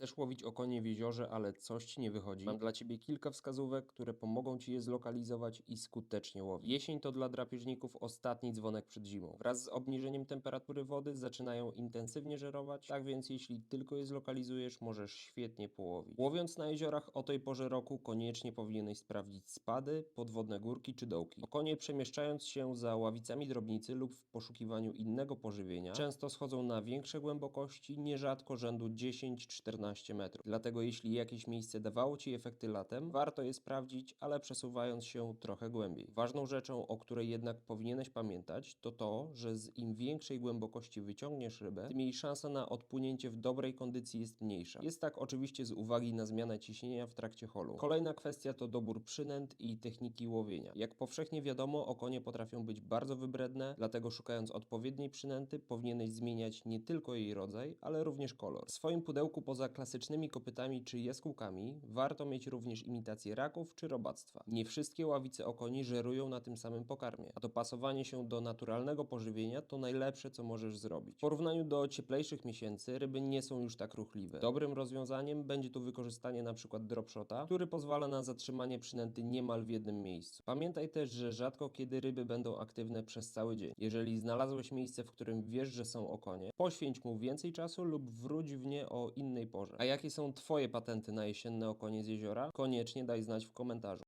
Chcesz łowić okonie w jeziorze, ale coś ci nie wychodzi? Mam dla ciebie kilka wskazówek, które pomogą ci je zlokalizować i skutecznie łowić. Jesień to dla drapieżników ostatni dzwonek przed zimą. Wraz z obniżeniem temperatury wody zaczynają intensywnie żerować, tak więc jeśli tylko je zlokalizujesz, możesz świetnie połowić. Łowiąc na jeziorach o tej porze roku, koniecznie powinieneś sprawdzić spady, podwodne górki czy dołki. Okonie przemieszczając się za ławicami drobnicy lub w poszukiwaniu innego pożywienia, często schodzą na większe głębokości, nierzadko rzędu 10-14 metrów. Dlatego jeśli jakieś miejsce dawało Ci efekty latem, warto je sprawdzić, ale przesuwając się trochę głębiej. Ważną rzeczą, o której jednak powinieneś pamiętać, to to, że z im większej głębokości wyciągniesz rybę, tym jej szansa na odpłynięcie w dobrej kondycji jest mniejsza. Jest tak oczywiście z uwagi na zmianę ciśnienia w trakcie holu. Kolejna kwestia to dobór przynęt i techniki łowienia. Jak powszechnie wiadomo, okonie potrafią być bardzo wybredne, dlatego szukając odpowiedniej przynęty powinieneś zmieniać nie tylko jej rodzaj, ale również kolor. W swoim pudełku poza klasycznymi kopytami czy jaskółkami warto mieć również imitację raków czy robactwa. Nie wszystkie ławice okoni żerują na tym samym pokarmie, a dopasowanie się do naturalnego pożywienia to najlepsze co możesz zrobić. W porównaniu do cieplejszych miesięcy ryby nie są już tak ruchliwe. Dobrym rozwiązaniem będzie tu wykorzystanie np. dropshota, który pozwala na zatrzymanie przynęty niemal w jednym miejscu. Pamiętaj też, że rzadko kiedy ryby będą aktywne przez cały dzień. Jeżeli znalazłeś miejsce, w którym wiesz, że są okonie, poświęć mu więcej czasu lub wróć w nie o innej porze. A jakie są Twoje patenty na jesienne okonie z jeziora? Koniecznie daj znać w komentarzu.